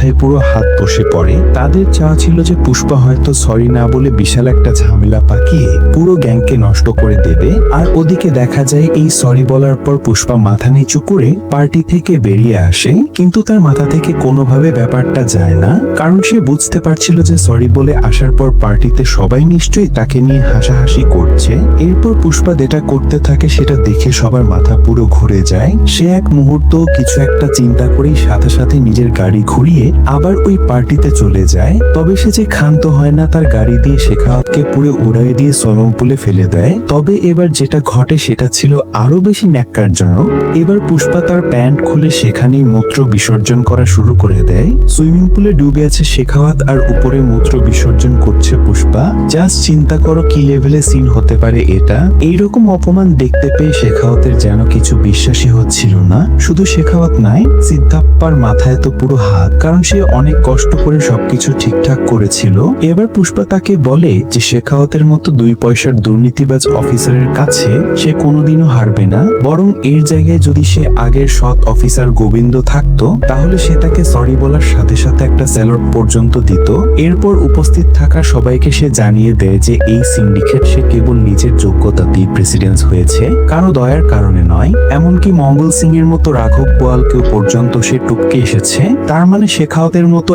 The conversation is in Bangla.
মাথায় পুরো হাত বসে পড়ে। তাদের চাওয়া ছিল যে পুষ্পা হয়তো সরি না বলে বিশাল একটা ঝামেলা পাকিয়ে পুরো গ্যাংকে নষ্ট করে দেবে। আর ওদিকে দেখা যায় এই সরি বলার পর পুষ্পা মাথা নিচু করে পার্টি থেকে বেরিয়ে আসে। কিন্তু তার মাথা থেকে কোনোভাবে ব্যাপারটা যায় না। কারণ সে বুঝতে পারছিল যে সরি বলে আসার পর পার্টিতে সবাই নিশ্চয়ই তাকে নিয়ে হাসাহাসি করছে। এরপর পুষ্পা যেটা করতে থাকে সেটা দেখে সবার মাথা পুরো ঘুরে যায়। সে এক মুহূর্ত কিছু একটা চিন্তা করেই সাথে সাথে নিজের গাড়ি ঘুরিয়ে আবার ওই পার্টিতে চলে যায়। তবে সে যে ক্ষান্ত হয় না, তার গাড়ি দিয়ে শেখাওয়াতকে পুরো উড়াই দিয়ে সুইমিং পুলে ফেলে দেয়। তবে এবার যেটা ঘটে সেটা ছিল আরও বেশি ন্যাক্কারজনক। এবার পুষ্পা তার প্যান্ট খুলে সেখানেই মূত্র বিসর্জন করা শুরু করে দেয়। সুইমিং পুলে ডুবে আছে শেখাওয়াত আর উপরে মূত্র বিসর্জন করছে পুষ্পা। জাস্ট চিন্তা করো কি লেভেলে সিন হতে পারে এটা। এইরকম অপমান দেখতে পেয়ে শেখাওয়াতের যেন কিছু বিশ্বাসই হচ্ছিল না। শুধু শেখাওয়াত নাই, সিদ্ধাপ্পার মাথায় তো পুরো হাত। কারণ সে অনেক কষ্ট করে সবকিছু ঠিকঠাক করেছিল। এবার পুষ্পা তাকে বলে যে, শেখাওয়াতের মতো দুই পয়সার দুর্নীতিবাজ অফিসারের কাছে সে কোনোদিনও হারবে না। বরং এর জায়গায় যদি সে আগের সৎ অফিসার গোবিন্দ থাকতো, তাহলে সে তাকে সরি বলার সাথে সাথে একটা স্যালট পর্যন্ত দিত। এরপর উপস্থিত থাকা সবাইকে সে জানিয়ে দেয় যে, এই সিন্ডিকেট সে কেবল নিজের যোগ্যতা দিয়ে প্রেসিডেন্স হয়েছে, কারও দয়ার কারণে নয়। এমনকি মঙ্গল সিং এর মতো রাঘব বোয়ালকেও পর্যন্ত সে টুপকে এসেছে। তার মানে শেখাওয়াতের মতো